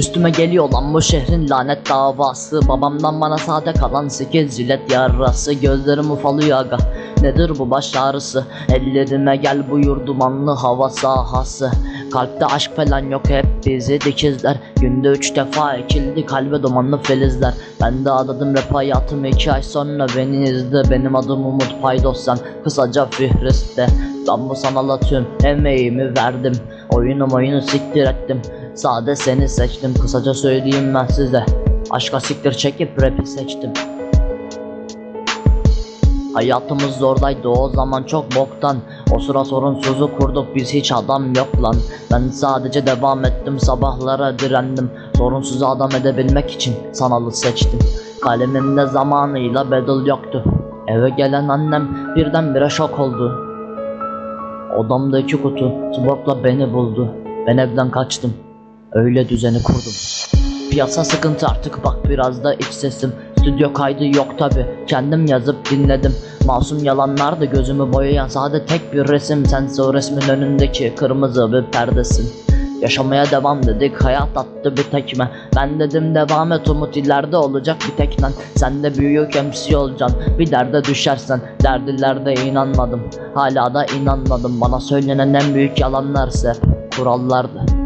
Üstüme geliyor lan bu şehrin lanet davası. Babamdan bana sade kalan sekiz jilet yarası. Gözlerim ufalıyor aga. Nedir bu baş ağrısı? Ellerime gel buyur dumanlı hava sahası. Kalpte aşk falan yok hep bizi dikizler. Günde üç defa ekildi kalbe dumanlı filizler. Ben de adadım rap hayatımı iki ay sonra beni izle. Benim adım Umut Paydosyan kısaca Fihriste Bu sanala tüm emeğimi verdim. Oyunu oyunu siktir ettim. Sade seni seçtim kısaca söyleyeyim ben size. Aşka siktir çekip rapi seçtim. Hayatımız zordaydı o zaman çok boktan. O sıra sorunsuzu kurduk biz hiç adam yok lan. Ben sadece devam ettim sabahlara direndim. Sorunsuzu adam edebilmek için sanalı seçtim. Kalemimde zamanıyla battle yoktu. Eve gelen annem birdenbire şok oldu Odamdaki kutu. Smoke'la beni buldu. Ben evden kaçtım. Öyle düzeni kurdum. Piyasa sıkıntı artık. Bak biraz da iç sesim. Stüdyo kaydı yok tabi Kendim yazıp dinledim. Masum yalanlar da gözümü boyayan Sade tek bir resim. Sense o resmin önündeki kırmızı bir perdesin Yaşamaya devam dedik hayat attı bir tekme. Ben dedim devam et umut ileride olacak bir teknen. Sen de büyük MC olacaksın bir derde düşersen. Derdilerde inanmadım hala da inanmadım. Bana söylenen en büyük yalanlarsa kurallardı